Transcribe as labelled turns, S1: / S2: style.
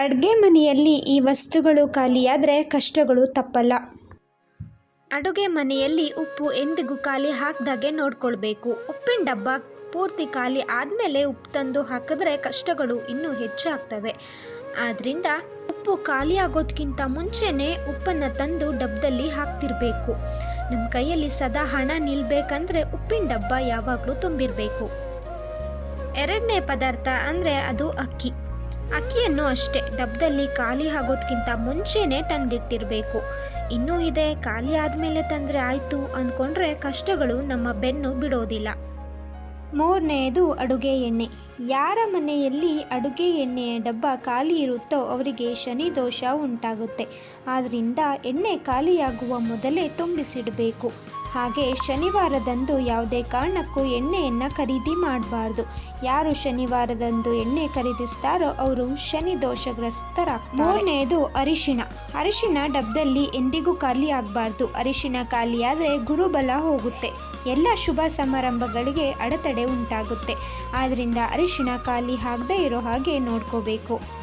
S1: ಅಡುಗೆ ಮನೆಯಲ್ಲಿ ಈ ವಸ್ತುಗಳು ಖಾಲಿಯಾದರೆ ಕಷ್ಟಗಳು ತಪ್ಪಲ್ಲ. ಅಡುಗೆ ಮನೆಯಲ್ಲಿ ಉಪ್ಪು ಎಂದಿಗೂ ಖಾಲಿ ಹಾಕ್ದಾಗೆ ನೋಡ್ಕೊಳ್ಬೇಕು. ಉಪ್ಪಿನ ಡಬ್ಬ ಪೂರ್ತಿ ಖಾಲಿ ಆದಮೇಲೆ ಉಪ್ಪು ತಂದು ಹಾಕಿದ್ರೆ ಕಷ್ಟಗಳು ಇನ್ನೂ ಹೆಚ್ಚಾಗ್ತವೆ. ಆದ್ದರಿಂದ ಉಪ್ಪು ಖಾಲಿ ಆಗೋದಕ್ಕಿಂತ ಮುಂಚೆನೇ ಉಪ್ಪನ್ನು ತಂದು ಡಬ್ಬದಲ್ಲಿ ಹಾಕ್ತಿರಬೇಕು. ನಮ್ಮ ಕೈಯಲ್ಲಿ ಸದಾ ಹಣ ನಿಲ್ಬೇಕಂದ್ರೆ ಉಪ್ಪಿನ ಡಬ್ಬ ಯಾವಾಗಲೂ ತುಂಬಿರಬೇಕು. ಎರಡನೇ ಪದಾರ್ಥ ಅಂದರೆ ಅದು ಅಕ್ಕಿ. ಅಕ್ಕಿಯನ್ನು ಅಷ್ಟೇ ಡಬ್ಬದಲ್ಲಿ ಖಾಲಿ ಆಗೋದಕ್ಕಿಂತ ಮುಂಚೆನೇ ತಂದಿಟ್ಟಿರಬೇಕು. ಇನ್ನೂ ಇದೆ, ಖಾಲಿ ಆದಮೇಲೆ ತಂದರೆ ಆಯಿತು ಅಂದ್ಕೊಂಡ್ರೆ ಕಷ್ಟಗಳು ನಮ್ಮ ಬೆನ್ನು ಬಿಡೋದಿಲ್ಲ. ಮೂರನೆಯದು ಅಡುಗೆ ಎಣ್ಣೆ. ಯಾರ ಮನೆಯಲ್ಲಿ ಅಡುಗೆ ಎಣ್ಣೆಯ ಡಬ್ಬ ಖಾಲಿ ಇರುತ್ತೋ ಅವರಿಗೆ ಶನಿ ದೋಷ ಉಂಟಾಗುತ್ತೆ. ಆದ್ದರಿಂದ ಎಣ್ಣೆ ಖಾಲಿಯಾಗುವ ಮೊದಲೇ ತುಂಬಿಸಿಡಬೇಕು. ಹಾಗೆ ಶನಿವಾರದಂದು ಯಾವುದೇ ಕಾರಣಕ್ಕೂ ಎಣ್ಣೆಯನ್ನು ಖರೀದಿ ಮಾಡಬಾರ್ದು. ಯಾರು ಶನಿವಾರದಂದು ಎಣ್ಣೆ ಖರೀದಿಸ್ತಾರೋ ಅವರು ಶನಿ ದೋಷಗ್ರಸ್ತರ ಮೂರನೆಯದು ಅರಿಶಿಣ. ಅರಿಶಿಣ ಡಬ್ಬದಲ್ಲಿ ಎಂದಿಗೂ ಖಾಲಿ ಆಗಬಾರ್ದು. ಅರಿಶಿಣ ಖಾಲಿಯಾದರೆ ಗುರುಬಲ ಹೋಗುತ್ತೆ. ಎಲ್ಲ ಶುಭ ಸಮಾರಂಭಗಳಿಗೆ ಅಡೆತಡೆ ಉಂಟಾಗುತ್ತೆ. ಆದ್ದರಿಂದ ಅರಿಶಿಣ ಖಾಲಿ ಆಗದೇ ಇರೋ ಹಾಗೆ ನೋಡ್ಕೋಬೇಕು.